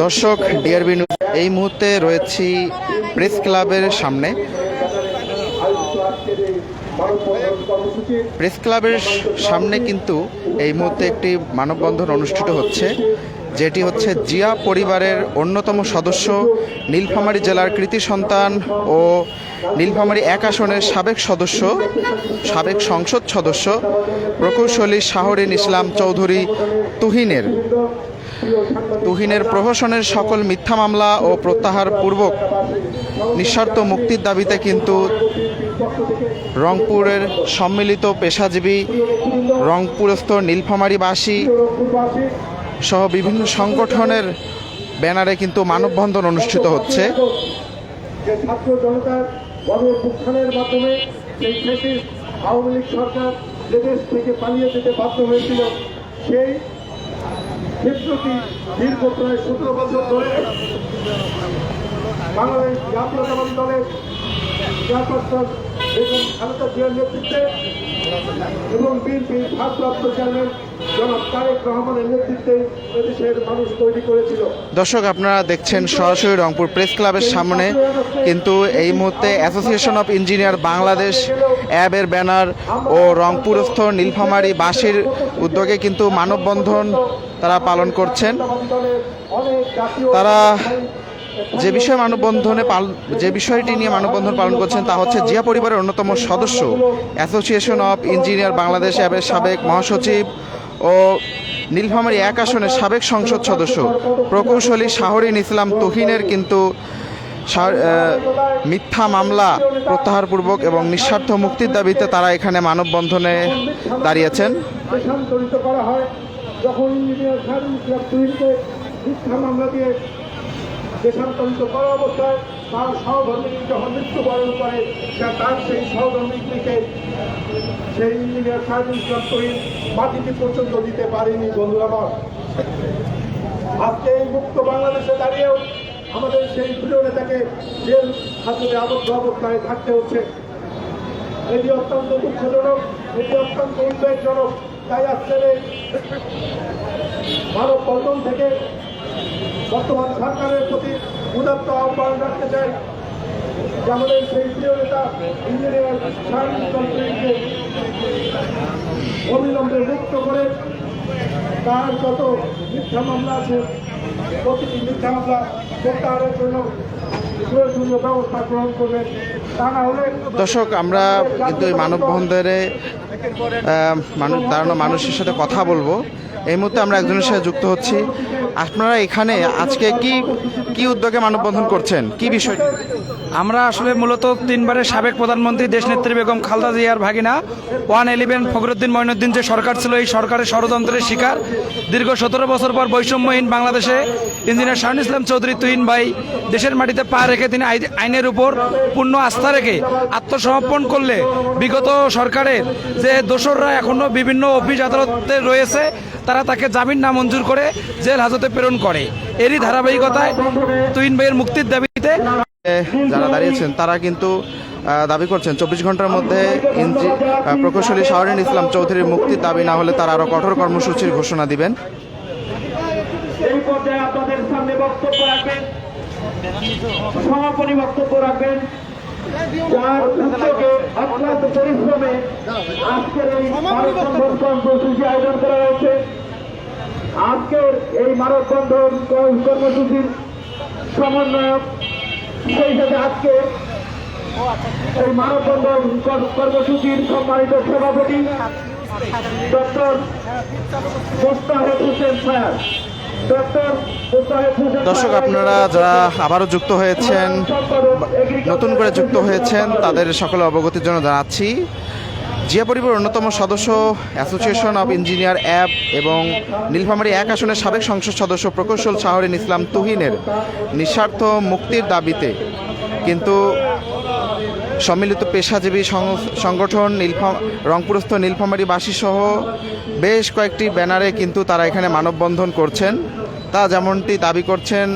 দর্শক ডিআরবি এই মুহূর্তে রয়েছি প্রেস ক্লাবের সামনে। প্রেস ক্লাবের সামনে কিন্তু এই মুহূর্তে একটি মানববন্ধন অনুষ্ঠিত হচ্ছে, যেটি হচ্ছে জিয়া পরিবারের অন্যতম সদস্য নীলফামারী জেলার কৃতি সন্তান ও নীলফামারী এক আসনের সাবেক সদস্য, সাবেক সংসদ সদস্য প্রকৌশলী শাহরিন ইসলাম চৌধুরী তুহিনের। তুহিনের প্রহসনের সকল মিথ্যা মামলা ও প্রত্যাহার পূর্বক নিঃস্বার্থ মুক্তির দাবিতে কিন্তু রংপুরের সম্মিলিত পেশাজীবী, রংপুরস্থ নীলফামারীবাসী সহ বিভিন্ন সংগঠনের ব্যানারে কিন্তু মানববন্ধন অনুষ্ঠিত হচ্ছে। সেই ক্ষেত্রটি দীর্ঘ প্রায় সতেরো বছর ধরে বাংলাদেশ দলের চেয়ারপারসন খালেদা জিয়ার নেতৃত্বে এবং বিএনপির ভারপ্রাপ্ত চেয়ারম্যান দর্শক, আপনারা দেখছেন সরাসরি রংপুর প্রেস ক্লাবের সামনে। কিন্তু এই মুহূর্তে অ্যাসোসিয়েশন অফ ইঞ্জিনিয়ার বাংলাদেশ অ্যাবের ব্যানার ও রংপুরস্থ নীলফামারী বাসীর উদ্যোগে কিন্তু মানববন্ধন তারা পালন করছেন। তারা যে বিষয়ে মানববন্ধনে পাল যে বিষয়টি নিয়ে মানববন্ধন পালন করছেন তা হচ্ছে জিয়া পরিবারের অন্যতম সদস্য। অ্যাসোসিয়েশন অফ ইঞ্জিনিয়ার বাংলাদেশ অ্যাবের সাবেক মহাসচিব ও নীলফামারী এক আসনের সাবেক সংসদ সদস্য। প্রকৌশলী শাহরিন ইসলাম তুহিনের কিন্তু মিথ্যা মামলা প্রত্যাহারপূর্বক এবং নিঃস্বার্থ মুক্তির দাবিতে তারা এখানে মানববন্ধনে দাঁড়িয়েছেন। করা অবস্থায় তার যখন করে তার সেই সেই ইঞ্জিনিয়ার মাটিতে পর্যন্ত দিতে পারেনি আজকে এই মুক্ত বাংলাদেশে দাঁড়িয়েও আমাদের সেই প্রিয় নেতাকে জেল হাজতে আবদ্ধ অবস্থায় থাকতে হচ্ছে। এটি অত্যন্ত দুঃখজনক, এটি অত্যন্ত উদ্বেগজনক। তাই আজকের এই মানব বন্ধন থেকে বর্তমান সরকারের প্রতি উদাত্ত আহ্বান রাখতে চাই যে আমাদের সেই প্রিয় নেতা ইঞ্জিনিয়ার কন্ট্রিকে অবিলম্বে মুক্ত করে তার যত মিথ্যা মামলা আছে প্রতিটি মিথ্যা মামলা প্রত্যাহারের জন্য দর্শক, আমরা কিন্তু এই মানববন্ধনে মানুষ, দাঁড়ানো মানুষের সাথে কথা বলব। এই মুহূর্তে আমরা একজনের সাথে যুক্ত হচ্ছি। আপনারা এখানে আজকে কি কি উদ্যোগে মানববন্ধন করছেন? কি বিষয়? আমরা আসলে মূলত তিনবারের সাবেক প্রধানমন্ত্রী দেশনেত্রী বেগম খালদা জিয়ার ভাগিনা, ওয়ান ইলেভেন ফখরুদ্দিন মঈনুদ্দিন যে সরকার ছিল, এই সরকারের ষড়যন্ত্রের শিকার। দীর্ঘ সতেরো বছর পর বৈষম্যহীন বাংলাদেশে ইঞ্জিনিয়ার শাহন ইসলাম চৌধুরী তুহিন ভাই দেশের মাটিতে পা রেখে তিনি আই- আইনের উপর পূর্ণ আস্থা রেখে আত্মসমর্পণ করলে বিগত সরকারের যে দোসররা এখনও বিভিন্ন অফিস আদালতে রয়েছে তারা তাকে জামিন না মঞ্জুর করে জেল হাজতে প্রেরণ করে। এরই ধারাবাহিকতায় তুইন ভাইয়ের মুক্তির দাবিতে যারা দাঁড়িয়েছেন তারা কিন্তু দাবি করছেন চব্বিশ ঘণ্টার মধ্যে ইঞ্জি প্রকৌশলী শাহরিন ইসলাম চৌধুরীর মুক্তির দাবি না হলে তারা আরও কঠোর কর্মসূচির ঘোষণা দিবেন। এই পর্যায়ে আপনাদের সামনে বক্তব্য রাখবেন। সমাপনী বক্তব্য রাখবেন। যার উদ্যোগে অক্লান্ত পরিশ্রমে আজকের এই মানববন্ধন কর্মসূচি আয়োজন করা হয়েছে। আজকের এই মানববন্ধন কর- কর্মসূচির সমন্বয়ক, সেই সাথে আজকে এই মানববন্ধন কর- কর্মসূচির সম্মানিত সভাপতি, ডক্টর মোস্তাহেদ হোসেন স্যার। দর্শক, আপনারা যারা আবারও যুক্ত হয়েছেন, নতুন করে যুক্ত হয়েছেন, তাদের সকলে অবগতির জন্য জানাচ্ছি, জিয়া পরিবার অন্যতম সদস্য অ্যাসোসিয়েশন অব ইঞ্জিনিয়ার অ্যাপ এবং নীলফামারী এক আসনের সাবেক সংসদ সদস্য প্রকৌশল শাহরিন ইসলাম তুহিনের নিঃস্বার্থ মুক্তির দাবিতে। কিন্তু সম্মিলিত পেশাজীবী সংগঠন নীলফা রংপুরস্থ নীলফামারীবাসী সহ বেশ কয়েকটি ব্যানারে কিন্তু তারা এখানে মানববন্ধন করছেন। তা যেমনটি দাবি করছেন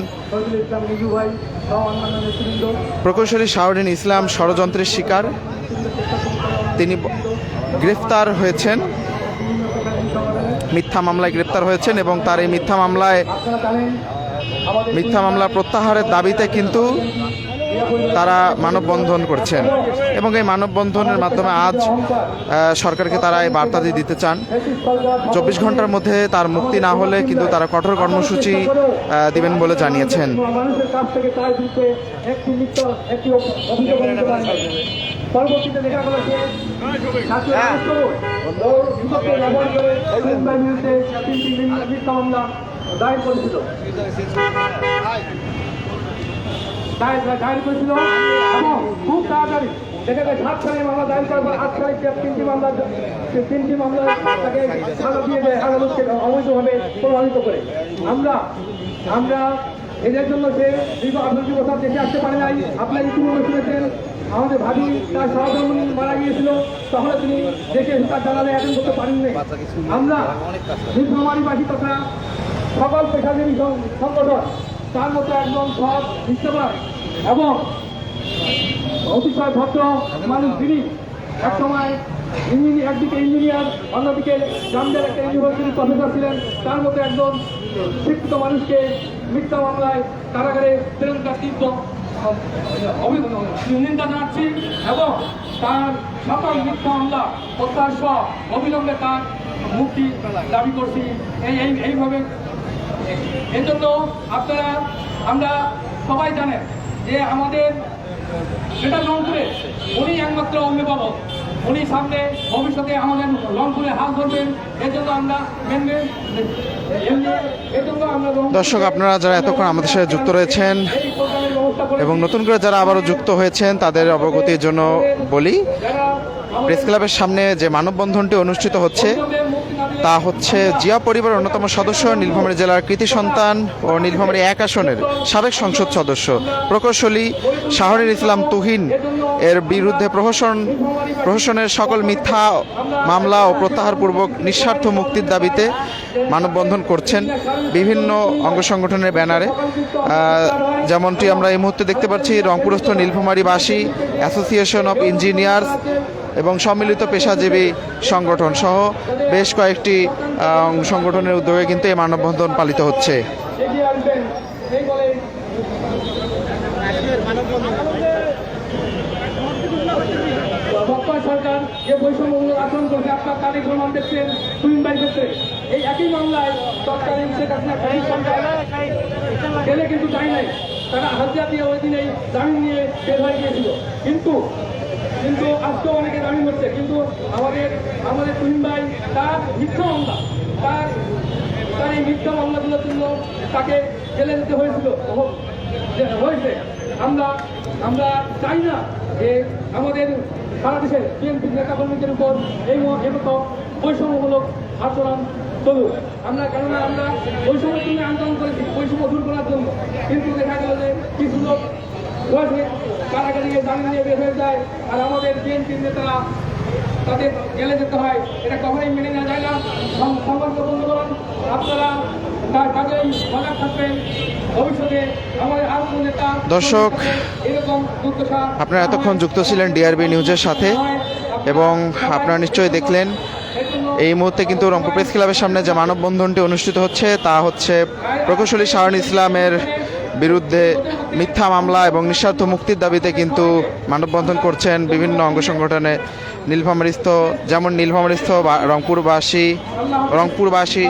প্রকৌশলী শাহরিন ইসলাম, ষড়যন্ত্রের শিকার। তিনি গ্রেফতার হয়েছেন। মিথ্যা মামলায় গ্রেপ্তার হয়েছেন এবং তার এই মিথ্যা মামলায় মিথ্যা মামলা প্রত্যাহারের দাবিতে কিন্তু তারা মানববন্ধন করছেন। এবং এই মানববন্ধনের মাধ্যমে আজ সরকারকে তারা এই বার্তা দিয়ে দিতে চান। চব্বিশ ঘণ্টার মধ্যে তার মুক্তি না হলে কিন্তু তারা কঠোর কর্মসূচি দিবেন বলে জানিয়েছেন। করেছিল দায়ের করেছিল এবং খুব তাড়াতাড়ি। যায় সাত সালে মামলা দায়ের করার পর আট সালে তিনটি মামলা তিনটি মামলা তাকে সাজা দিয়ে দেয় আদালতকে অবৈধভাবে প্রভাবিত করে। আমরা আমরা এদের জন্য সে দীর্ঘ আঠারোটি বছর দেশে আসতে পারে নাই আপনার ইতিমধ্যে শুনেছেন আমাদের ভাবি তার সহধর্মী মারা গিয়েছিল তাহলে তিনি দেশে তার জানালে অ্যাটেন্ড করতে পারেননি আমরা নীলফামারীবাসী তথা সকল পেশাজীবী সংগঠন তার মধ্যে একজন সৎ ইস্তফার এবং অতিশয় ভদ্র মানুষ যিনি এক সময় ইঞ্জিনিয়ার একদিকে ইঞ্জিনিয়ার, অন্যদিকে গ্রামের একটা ইউনিভার্সিটির প্রফেসর ছিলেন। তার মধ্যে একজন শিক্ষিত মানুষকে মিথ্যা মামলায় কারাগারে তার তীব্র নিন্দা জানাচ্ছি এবং তার সকল মিথ্যা মামলা প্রত্যাহার সহ অবিলম্বে তার মুক্তি দাবি করছি। এই- এইভাবে এর জন্য আপনারা আমরা সবাই জানেন যে আমাদের সেটা রংপুরে উনি একমাত্র অভিভাবক। উনি সামনে ভবিষ্যতে আমাদের রংপুরে হাল ধরবেন। এর জন্য আমরা মেনবে এর জন্য আমরা রংপুরে দর্শক আপনারা যারা এতক্ষণ আমাদের সাথে যুক্ত রয়েছেন এবং নতুন করে যারা আবারও যুক্ত হয়েছেন তাদের অবগতির জন্য বলি প্রেস ক্লাবের সামনে যে মানববন্ধনটি অনুষ্ঠিত হচ্ছে তা হচ্ছে জিয়া পরিবারের অন্যতম সদস্য, নীলফামারী জেলার কৃতি সন্তান ও নীলফামারী এক আসনের সাবেক সংসদ সদস্য। প্রকৌশলী শাহরির ইসলাম তুহিন এর বিরুদ্ধে প্রহসন প্রহসনের সকল মিথ্যা মামলা ও প্রত্যাহারপূর্বক নিঃস্বার্থ মুক্তির দাবিতে মানববন্ধন করছেন বিভিন্ন অঙ্গ সংগঠনের ব্যানারে। যেমনটি আমরা এই মুহূর্তে দেখতে পাচ্ছি, রংপুরস্থ নীলফামারীবাসী অ্যাসোসিয়েশন অফ ইঞ্জিনিয়ার্স এবং সম্মিলিত পেশাজীবী সংগঠন সহ বেশ কয়েকটি সংগঠনের উদ্যোগে কিন্তু এই মানববন্ধন পালিত হচ্ছে। এই এই তারা দিয়ে ওই দিনেই জামিন নিয়ে বের হয়ে গিয়েছিল। কিন্তু কিন্তু আজকেও অনেকে জামিন করছে, কিন্তু আমাদের আমাদের তুমিন ভাই তার মিথ্যা মামলা, তার তার এই মিথ্যা মামলাগুলোর জন্য তাকে জেলে যেতে হয়েছিল। হয়েছে। আমরা আমরা চাই না যে আমাদের সারা দেশের বিএনপি নেতাকর্মীদের উপর এই ম- এরকম বৈষম্যমূলক আচরণ চলুক। আমরা কেননা আমরা বৈষম্যের জন্য আন্দোলন করেছি, বৈষম্য দূর করার জন্য। কিন্তু দেখা গেল যে কিছু লোক রয়েছে কারাগারে গিয়ে জামিন নিয়ে বের হয়ে যায়। আর আমাদের বিএনপির নেতারা তাদের জেলে যেতে হয়। এটা কখনোই মেনে নেওয়া যায় না। সং- সংবাদ বন্ধুগণ আপনারা তার কাজেই সজাগ থাকবেন। ভবিষ্যতে আমাদের আরও নেতা দর্শক, এরকম আপনারা এতক্ষণ যুক্ত ছিলেন ডিআরবি নিউজের সাথে এবং আপনারা নিশ্চয়ই দেখলেন এই মুহূর্তে কিন্তু রংপুর প্রেস ক্লাবের সামনে যে মানববন্ধনটি অনুষ্ঠিত হচ্ছে তা হচ্ছে প্রকৌশলী শাহরুন ইসলামের বিরুদ্ধে মিথ্যা মামলা এবং নিঃস্বার্থ মুক্তির দাবিতে কিন্তু মানববন্ধন করছেন বিভিন্ন অঙ্গ সংগঠনে। নীলফামারিস্থ, যেমন নীলফামারিস্থ রংপুরবাসী রংপুরবাসী।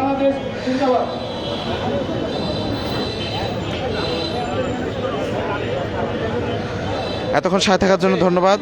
এতক্ষণ সাথে থাকার জন্য ধন্যবাদ।